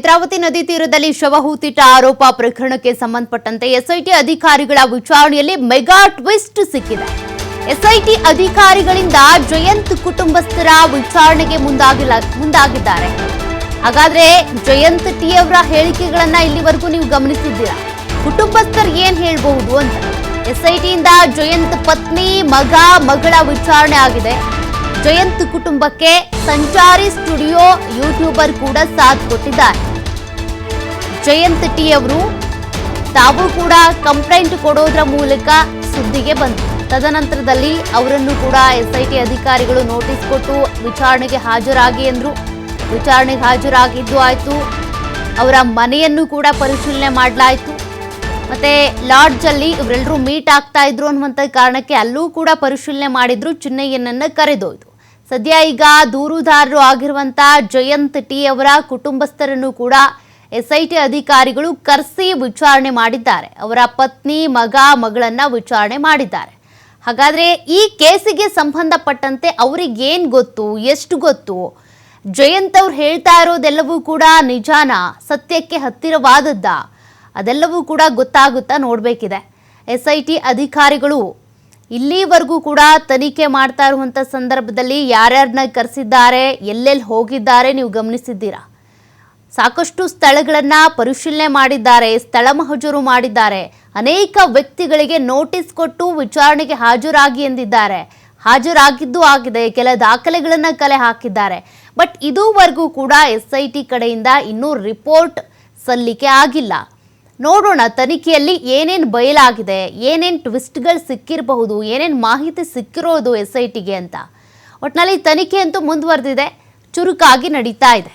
ನೇತ್ರಾವತಿ ನದಿ ತೀರದಲ್ಲಿ ಶವ ಹೂತಿಟ್ಟ ಆರೋಪ ಪ್ರಕರಣಕ್ಕೆ ಸಂಬಂಧಪಟ್ಟಂತೆ ಎಸ್ಐಟಿ ಅಧಿಕಾರಿಗಳ ವಿಚಾರಣೆಯಲ್ಲಿ ಮೆಗಾ ಟ್ವಿಸ್ಟ್ ಸಿಕ್ಕಿದೆ. ಎಸ್ಐಟಿ ಅಧಿಕಾರಿಗಳಿಂದ ಜಯಂತ್ ಕುಟುಂಬಸ್ಥರ ವಿಚಾರಣೆಗೆ ಮುಂದಾಗಿಲ್ಲ ಮುಂದಾಗಿದ್ದಾರೆ. ಹಾಗಾದ್ರೆ ಜಯಂತ್ ಟಿ ಅವರ ಹೇಳಿಕೆಗಳನ್ನ ಇಲ್ಲಿವರೆಗೂ ನೀವು ಗಮನಿಸಿದ್ದೀರಾ? ಕುಟುಂಬಸ್ಥರು ಏನ್ ಹೇಳಬಹುದು ಅಂತ. ಎಸ್ಐಟಿಯಿಂದ ಜಯಂತ್ ಪತ್ನಿ, ಮಗ, ಮಗಳ ವಿಚಾರಣೆ ಆಗಿದೆ. ಜಯಂತ್ ಕುಟುಂಬಕ್ಕೆ ಸಂಚಾರಿ ಸ್ಟುಡಿಯೋ ಯೂಟ್ಯೂಬರ್ ಕೂಡ ಸಾಥ್ ಕೊಟ್ಟಿದ್ದಾರೆ. ಜಯಂತ್ ಟಿ ಅವರು ತಾವು ಕೂಡ ಕಂಪ್ಲೇಂಟ್ ಕೊಡೋದ್ರ ಮೂಲಕ ಸುದ್ದಿಗೆ ಬಂದರು. ತದನಂತರದಲ್ಲಿ ಅವರನ್ನು ಕೂಡ ಎಸ್ಐಟಿ ಅಧಿಕಾರಿಗಳು ನೋಟಿಸ್ ಕೊಟ್ಟು ವಿಚಾರಣೆಗೆ ಹಾಜರಾಗಿ ಎಂದರು ವಿಚಾರಣೆಗೆ ಹಾಜರಾಗಿದ್ದು ಆಯಿತು. ಅವರ ಮನೆಯನ್ನು ಕೂಡ ಪರಿಶೀಲನೆ ಮಾಡಲಾಯಿತು. ಮತ್ತೆ ಲಾಡ್ಜಲ್ಲಿ ಇವರೆಲ್ಲರೂ ಮೀಟ್ ಆಗ್ತಾ ಇದ್ರು ಅನ್ನುವಂಥ ಕಾರಣಕ್ಕೆ ಅಲ್ಲೂ ಕೂಡ ಪರಿಶೀಲನೆ ಮಾಡಿದ್ರು. ಚಿನ್ನಯ್ಯನನ್ನು ಕರೆದೊಯ್ದು. ಸದ್ಯ ಈಗ ದೂರುದಾರರು ಆಗಿರುವಂಥ ಜಯಂತ್ ಟಿ ಅವರ ಕುಟುಂಬಸ್ಥರನ್ನು ಕೂಡ ಎಸ್ಐಟಿ ಅಧಿಕಾರಿಗಳು ಕರ್ಸಿ ವಿಚಾರಣೆ ಮಾಡಿದ್ದಾರೆ. ಅವರ ಪತ್ನಿ, ಮಗ, ಮಗಳನ್ನ ವಿಚಾರಣೆ ಮಾಡಿದ್ದಾರೆ. ಹಾಗಾದ್ರೆ ಈ ಕೇಸಿಗೆ ಸಂಬಂಧಪಟ್ಟಂತೆ ಅವರಿಗೇನ್ ಗೊತ್ತು, ಎಷ್ಟು ಗೊತ್ತು? ಜಯಂತ್ ಅವ್ರು ಹೇಳ್ತಾ ಇರೋದೆಲ್ಲವೂ ಕೂಡ ನಿಜಾನ? ಸತ್ಯಕ್ಕೆ ಹತ್ತಿರವಾದದ್ದ? ಅದೆಲ್ಲವೂ ಕೂಡ ಗೊತ್ತಾಗುತ್ತಾ ನೋಡಬೇಕಿದೆ. ಎಸ್ ಐ ಟಿ ಅಧಿಕಾರಿಗಳು ಇಲ್ಲಿವರೆಗೂ ಕೂಡ ತನಿಖೆ ಮಾಡ್ತಾ ಇರುವಂಥ ಸಂದರ್ಭದಲ್ಲಿ ಯಾರ್ಯಾರನ್ನ ಕರೆಸಿದ್ದಾರೆ, ಎಲ್ಲೆಲ್ಲಿ ಹೋಗಿದ್ದಾರೆ ನೀವು ಗಮನಿಸಿದ್ದೀರಾ? ಸಾಕಷ್ಟು ಸ್ಥಳಗಳನ್ನ ಪರಿಶೀಲನೆ ಮಾಡಿದ್ದಾರೆ, ಸ್ಥಳ ಮಹಜೂರು ಮಾಡಿದ್ದಾರೆ. ಅನೇಕ ವ್ಯಕ್ತಿಗಳಿಗೆ ನೋಟಿಸ್ ಕೊಟ್ಟು ವಿಚಾರಣೆಗೆ ಹಾಜರಾಗಿ ಎಂದಿದ್ದಾರೆ. ಹಾಜರಾಗಿದ್ದು ಆಗಿದೆ, ಕೆಲ ದಾಖಲೆಗಳನ್ನ ಕಲೆ ಹಾಕಿದ್ದಾರೆ. ಬಟ್ ಇದುವರೆಗೂ ಕೂಡ ಎಸ್ ಐ ಟಿ ಕಡೆಯಿಂದ ಇನ್ನೂ ರಿಪೋರ್ಟ್ ಸಲ್ಲಿಕೆ ಆಗಿಲ್ಲ. ನೋಡೋಣ, ತನಿಖೆಯಲ್ಲಿ ಏನೇನು ಬಯಲಾಗಿದೆ, ಏನೇನು ಟ್ವಿಸ್ಟ್ಗಳು ಸಿಕ್ಕಿರಬಹುದು, ಏನೇನು ಮಾಹಿತಿ ಸಿಕ್ಕಿರೋದು ಎಸ್ ಐ ಟಿಗೆ ಅಂತ. ಒಟ್ಟಿನಲ್ಲಿ ತನಿಖೆ ಅಂತೂ ಮುಂದುವರೆದಿದೆ, ಚುರುಕಾಗಿ ನಡೀತಾ ಇದೆ.